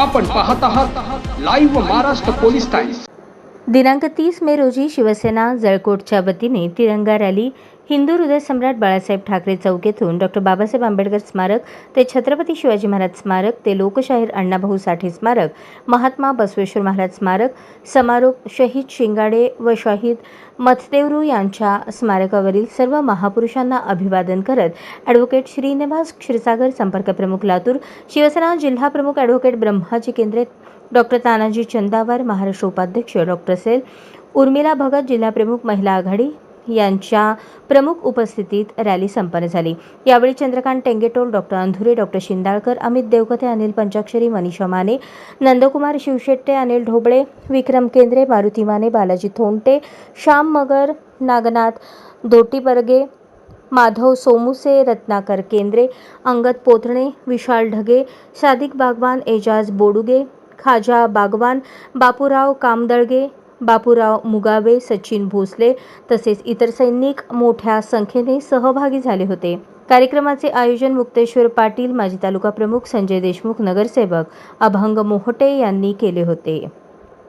आपण पाहत आहात लाईव्ह महाराष्ट्र पोलीस टाइम्स दिनांक तीस मे रोजी शिवसेना जळकोटच्या वतीने तिरंगा रॅली हिंदू हृदय सम्राट बाळासाहेब ठाकरे चौक येथून डॉक्टर बाबासाहेब आंबेडकर स्मारक ते छत्रपती शिवाजी महाराज स्मारक ते लोकशाहीर अण्णाभाऊ साठे स्मारक महात्मा बसवेश्वर महाराज स्मारक समारोप शहीद शिंगाडे व शहीद मथदेवरू यांच्या स्मारकावरील सर्व महापुरुषांना अभिवादन करत ॲडव्होकेट श्रीनिवास क्षीरसागर संपर्क प्रमुख लातूर शिवसेना जिल्हा प्रमुख ॲडव्होकेट ब्रह्माजी केंद्रे डॉक्टर तानाजी चंदावार महाराष्ट्र उपाध्यक्ष डॉक्टर सेल उर्मिला भगत जिल्हाप्रमुख महिला आघाडी यांच्या प्रमुख उपस्थितीत रॅली संपन्न झाली. यावेळी चंद्रकांत टेंगेटोल डॉक्टर अंधुरे डॉक्टर शिंदाळकर अमित देवकते अनिल पंचाक्षरी मनीषा माने नंदकुमार शिवशेट्टे अनिल ढोबळे विक्रम केंद्रे मारुती माने बालाजी थोंटे श्याम मगर नागनाथ दोटीबर्गे माधव सोमुसे रत्नाकर केंद्रे अंगद पोथणे विशाल ढगे सादिक बागवान एजाज बोडुगे खाजा बागवान बापूराव कामदळगे बापूराव मुगावे सचिन भोसले तसेच इतर सैनिक मोठ्या संख्येने सहभागी झाले होते. कार्यक्रमाचे आयोजन मुक्तेश्वर पाटील माजी तालुका प्रमुख संजय देशमुख नगरसेवक अभंग मोहटे यांनी केले होते.